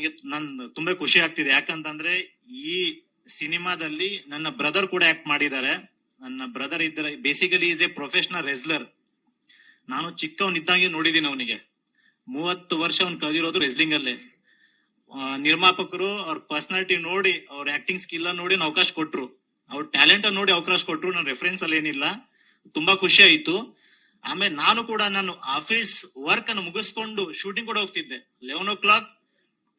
ನನಗೆ ನನ್ ತುಂಬಾ ಖುಷಿ ಆಗ್ತಿದೆ. ಯಾಕಂತಂದ್ರೆ ಈ ಸಿನಿಮಾದಲ್ಲಿ ನನ್ನ ಬ್ರದರ್ ಕೂಡ ಆಕ್ಟ್ ಮಾಡಿದ್ದಾರೆ. ನನ್ನ ಬ್ರದರ್ ಇದ್ರೆ basically is a professional wrestler ನಾನು ಚಿಕ್ಕವನಿದ್ದಾಗೆ ನೋಡಿದೀನಿ ಅವನಿಗೆ. ಮೂವತ್ತು ವರ್ಷ ಅವ್ನು ಕಳೆದಿರೋದು ರೆಸ್ಲಿಂಗ್ ಅಲ್ಲೇ. ನಿರ್ಮಾಪಕರು ಅವ್ರ ಪರ್ಸನಾಲಿಟಿ ನೋಡಿ, ಅವ್ರ ಆಕ್ಟಿಂಗ್ ಸ್ಕಿಲ್ ನೋಡಿ ಅವಕಾಶ ಕೊಟ್ರು. ಅವ್ರ ಟ್ಯಾಲೆಂಟ್ ನೋಡಿ ಅವಕಾಶ ಕೊಟ್ರು. ನನ್ನ ರೆಫರೆನ್ಸ್ ಅಲ್ಲಿ ಏನಿಲ್ಲ. ತುಂಬಾ ಖುಷಿ ಆಯ್ತು. ಆಮೇಲೆ ನಾನು ಕೂಡ ನಾನು ಆಫೀಸ್ ವರ್ಕ್ ಅನ್ನು ಮುಗಿಸ್ಕೊಂಡು ಶೂಟಿಂಗ್ ಕೂಡ ಹೋಗ್ತಿದ್ದೆ. Eleven o'clock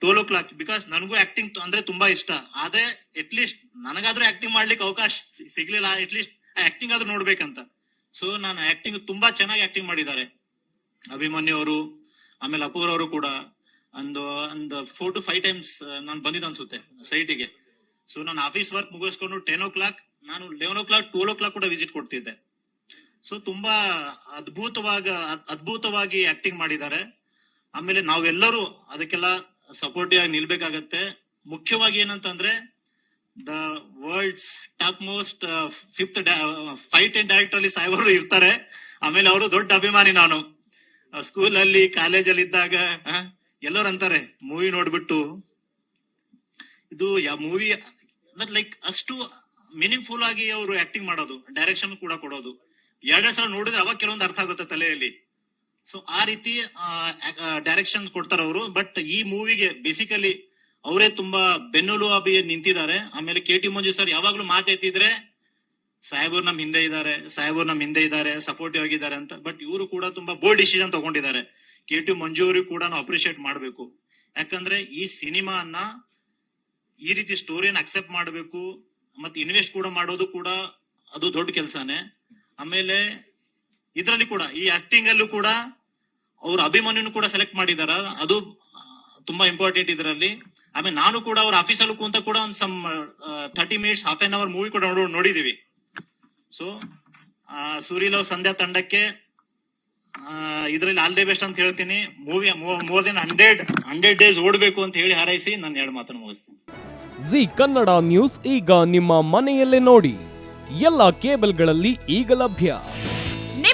twelve o'clock because ನನಗೂ ಆಕ್ಟಿಂಗ್ ಅಂದ್ರೆ ತುಂಬಾ ಇಷ್ಟ. ಆದ್ರೆ ಅಟ್ ಲೀಸ್ಟ್ ನನಗಾದ್ರೂ ಆಕ್ಟಿಂಗ್ ಮಾಡ್ಲಿಕ್ಕೆ ಅವಕಾಶ ಸಿಗ್ಲಿಲ್ಲ. ಅಟ್ ಲೀಸ್ಟ್ ಆಕ್ಟಿಂಗ್ ಆದ್ರೂ ನೋಡ್ಬೇಕಂತ. ಸೊ ನಾನು ಆಕ್ಟಿಂಗ್ ತುಂಬಾ ಚೆನ್ನಾಗಿ ಆಕ್ಟಿಂಗ್ ಮಾಡಿದ್ದಾರೆ. ಅಭಿಮನ್ಯು ಅವರು, ಆಮೇಲೆ ಅಪೂರ್ ಅವರು ಕೂಡ. ಒಂದು ಒಂದು ಫೋರ್ ಟು ಫೈವ್ ಟೈಮ್ಸ್ ನಾನು ಬಂದಿದ್ದು ಅನ್ಸುತ್ತೆ ಸೈಟಿಗೆ ಸೊ ನಾನು ಆಫೀಸ್ ವರ್ಕ್ ಮುಗಿಸ್ಕೊಂಡು ಟೆನ್ ಓ ಕ್ಲಾಕ್ ನಾನು eleven o'clock twelve o'clock ಕೂಡ ವಿಸಿಟ್ ಕೊಡ್ತಿದ್ದೆ. ಸೊ ತುಂಬಾ ಅದ್ಭುತವಾಗ ಅದ್ಭುತವಾಗಿ ಆಕ್ಟಿಂಗ್ ಮಾಡಿದ್ದಾರೆ. ಆಮೇಲೆ ನಾವೆಲ್ಲರೂ ಅದಕ್ಕೆಲ್ಲ ಸಪೋರ್ಟಿವ್ ಆಗಿ ನಿಲ್ಬೇಕಾಗತ್ತೆ. ಮುಖ್ಯವಾಗಿ ಏನಂತಂದ್ರೆ the world's top most fifth fight and director ಅಲ್ಲಿ ಸಾಹೇಬರು ಇರ್ತಾರೆ. ಆಮೇಲೆ ಅವರು ದೊಡ್ಡ ಅಭಿಮಾನಿ ನಾನು. ಸ್ಕೂಲ್ ಅಲ್ಲಿ ಕಾಲೇಜ್ ಅಲ್ಲಿ ಇದ್ದಾಗ ಎಲ್ಲರೂ ಅಂತಾರೆ ಮೂವಿ ನೋಡ್ಬಿಟ್ಟು. ಇದು ಯಾವ ಮೂವಿ ಲೈಕ್ ಅಷ್ಟು ಮೀನಿಂಗ್ಫುಲ್ ಆಗಿ ಅವರು ಆಕ್ಟಿಂಗ್ ಮಾಡೋದು ಡೈರೆಕ್ಷನ್ ಕೂಡ ಕೊಡೋದು. ಎರಡೆರಡು ಸಲ ನೋಡಿದ್ರೆ ಅವಾಗ ಕೆಲವೊಂದು ಅರ್ಥ ಆಗುತ್ತೆ ತಲೆಯಲ್ಲಿ. ಸೊ ಆ ರೀತಿ ಡೈರೆಕ್ಷನ್ ಕೊಡ್ತಾರೆ ಅವರು. ಬಟ್ ಈ ಮೂವಿಗೆ ಬೇಸಿಕಲಿ ಅವರೇ ತುಂಬಾ ಬೆನ್ನೆಲುಬಾಗಿ ನಿಂತಿದ್ದಾರೆ. ಆಮೇಲೆ ಕೆ ಟಿ ಮಂಜು ಸರ್ ಯಾವಾಗ್ಲೂ ಮಾತೈತಿದ್ರೆ ಸಾಹೇಬರ್ ನಮ್ ಹಿಂದೆ ಇದ್ದಾರೆ ಸಾಹೇಬರ್ ನಮ್ ಹಿಂದೆ ಇದ್ದಾರೆ ಸಪೋರ್ಟಿವ್ ಆಗಿದ್ದಾರೆ ಅಂತ. ಬಟ್ ಇವರು ಕೂಡ ತುಂಬಾ ಬೋಲ್ಡ್ ಡಿಸಿಷನ್ ತಗೊಂಡಿದ್ದಾರೆ. ಕೆ ಟಿ ಮಂಜು ಅವ್ರಿಗೂ ಕೂಡ ನಾವು ಅಪ್ರಿಶಿಯೇಟ್ ಮಾಡಬೇಕು. ಯಾಕಂದ್ರೆ ಈ ಸಿನಿಮಾನ ಈ ರೀತಿ ಸ್ಟೋರಿನ ಅಕ್ಸೆಪ್ಟ್ ಮಾಡಬೇಕು. ಮತ್ತೆ ಇನ್ವೆಸ್ಟ್ ಕೂಡ ಮಾಡೋದು ಕೂಡ ಅದು ದೊಡ್ಡ ಕೆಲಸನೇ. ಆಮೇಲೆ ಇದರಲ್ಲಿ ಕೂಡ, ಈ ಆಕ್ಟಿಂಗ್ ಅಲ್ಲೂ ಕೂಡ ಅವ್ರ ಅಭಿಮಾನಿನೂ ಕೂಡ ಸೆಲೆಕ್ಟ್ ಮಾಡಿದಾರ. ಅದು ತುಂಬಾ ಇಂಪಾರ್ಟೆಂಟ್ ಇದರಲ್ಲಿ. ಆಮೇಲೆ ನಾನು ಕೂಡ ಅವ್ರ ಆಫೀಸಲ್ಲೂ ಕೂತ ಕೂಡ ಒಂದ್ some thirty minutes half an hour movie ಕೂಡ ನೋಡ್- ನೋಡಿದೀವಿ. ಸೊ ಸೂರ್ಯಲವ್ ಸಂಧ್ಯಾ ತಂಡಕ್ಕೆ ಇದರಲ್ಲಿ ಆಲ್ ದಿ ಬೆಸ್ಟ್ ಅಂತ ಹೇಳ್ತೀನಿ. Movie more than hundred hundred days ಓಡಬೇಕು ಅಂತ ಹೇಳಿ ಹಾರೈಸಿ ನಾನು ಎರಡು ಮಾತನ್ನು ಮುಗಿಸ್ತೀನಿ. ಜಿ ಕನ್ನಡ ನ್ಯೂಸ್ ಈಗ ನಿಮ್ಮ ಮನೆಯಲ್ಲೇ ನೋಡಿ. ಎಲ್ಲ ಕೇಬಲ್ಗಳಲ್ಲಿ ಈಗ ಲಭ್ಯ.